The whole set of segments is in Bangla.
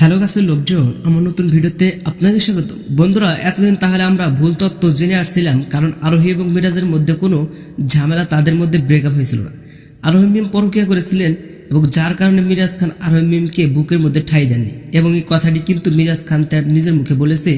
হ্যালো গাছের লোকজন, আমার নতুন ভিডিওতে আপনাকে স্বাগত। বন্ধুরা, এতদিন তাহলে আমরা ভুল তত্ত্ব জেনে আসছিলাম, কারণ আরোহী এবং মিরাজের মধ্যে কোনো ঝামেলা তাদের মধ্যে ব্রেকআপ হয়েছিল না। আরোহী মিম পরকিয়া করেছিলেন এবং যার কারণে মিরাজ খান আরোহী মিমকে বুকের মধ্যে ঠাই দেননি। এবং এই কথাটি কিন্তু মিরাজ খান তার নিজের মুখে বলেছে।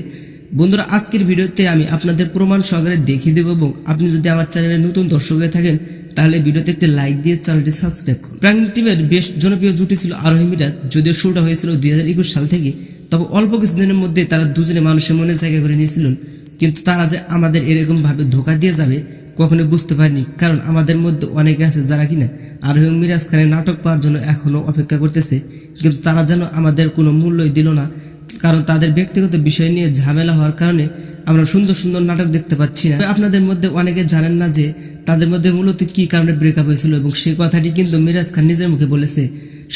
বন্ধুরা, আজকের ভিডিওতে আমি আপনাদের প্রমাণ সহকারে দেখিয়ে দেবো এবং আপনি যদি আমার চ্যানেলে নতুন দর্শক হয়ে থাকেন তাহলে ভিডিওতে একটি লাইক দিয়ে চ্যানেলটি সাবস্ক্রাইব করুন। প্রাঙ্গ টিমের বেশ জনপ্রিয় জুটি ছিল আরোহী মিরাজ, যদিও শুরুটা হয়েছিল দুই হাজার একুশ সাল থেকে। তবে অল্প কিছুদিনের মধ্যে তারা দুজনে মানুষের মনে জায়গা করে নিয়েছিলেন। কিন্তু তারা যে আমাদের এরকম ভাবে ধোকা দিয়ে যাবে কখনো বুঝতে পারিনি। কারণ আমাদের মধ্যে অনেকে আছে যারা কিনা আরোহী মিরাজ খানের নাটক পাওয়ার জন্য এখনও অপেক্ষা করতেছে। কিন্তু তারা যেন আমাদের কোনো মূল্যই দিল না, কারণ তাদের ব্যক্তিগত বিষয় নিয়ে ঝামেলা হওয়ার কারণে আমরা সুন্দর সুন্দর নাটক দেখতে পাচ্ছি না। আপনাদের মধ্যে অনেকে জানেন না যে তাদের মধ্যে মূলত কি কারণে ব্রেকআপ হয়েছিল এবং সেই কথাটি কিন্তু মিরাজ খান নিজের মুখে বলেছে।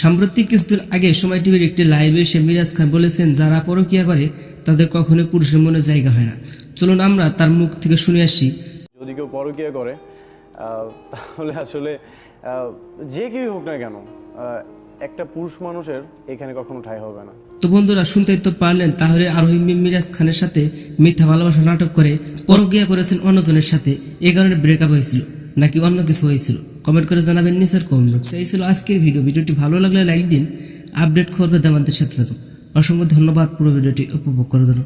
সাম্প্রতিক কিছুদিন আগে সময় টিভির একটি লাইভে এসে মিরাজ খান বলেছেন, যারা পরকিয়া করে, তাদের কখনো পুরুষের মনে জায়গা হয় না। চলুন আমরা তার মুখ থেকে শুনে আসি। যদি কেউ পরকীয়া করে তাহলে আসলে যে কেউই হোক না কেন একটা পুরুষ মানুষের এখানে কখনো ঠাই হবে না। তো বন্ধুরা শুনতেই তো পারলেন, তাহলে আরোহী মিরাজ খানের সাথে মিথ্যা ভালোবাসা নাটক করে পরকিয়া করেছেন অন্যজনের সাথে। এই কারণে ব্রেকআপ হয়েছিল, নাকি অন্য কিছু হয়েছিল? কমেন্ট করে জানাবেন নিচের কমেন্ট এই ছিল আজকের ভিডিও ভিডিওটি ভালো লাগলে লাইক দিন আপডেট করবে আমাদের সাথে থাকুন। অসংখ্য ধন্যবাদ, পুরো ভিডিওটি উপভোগ করার জন্য।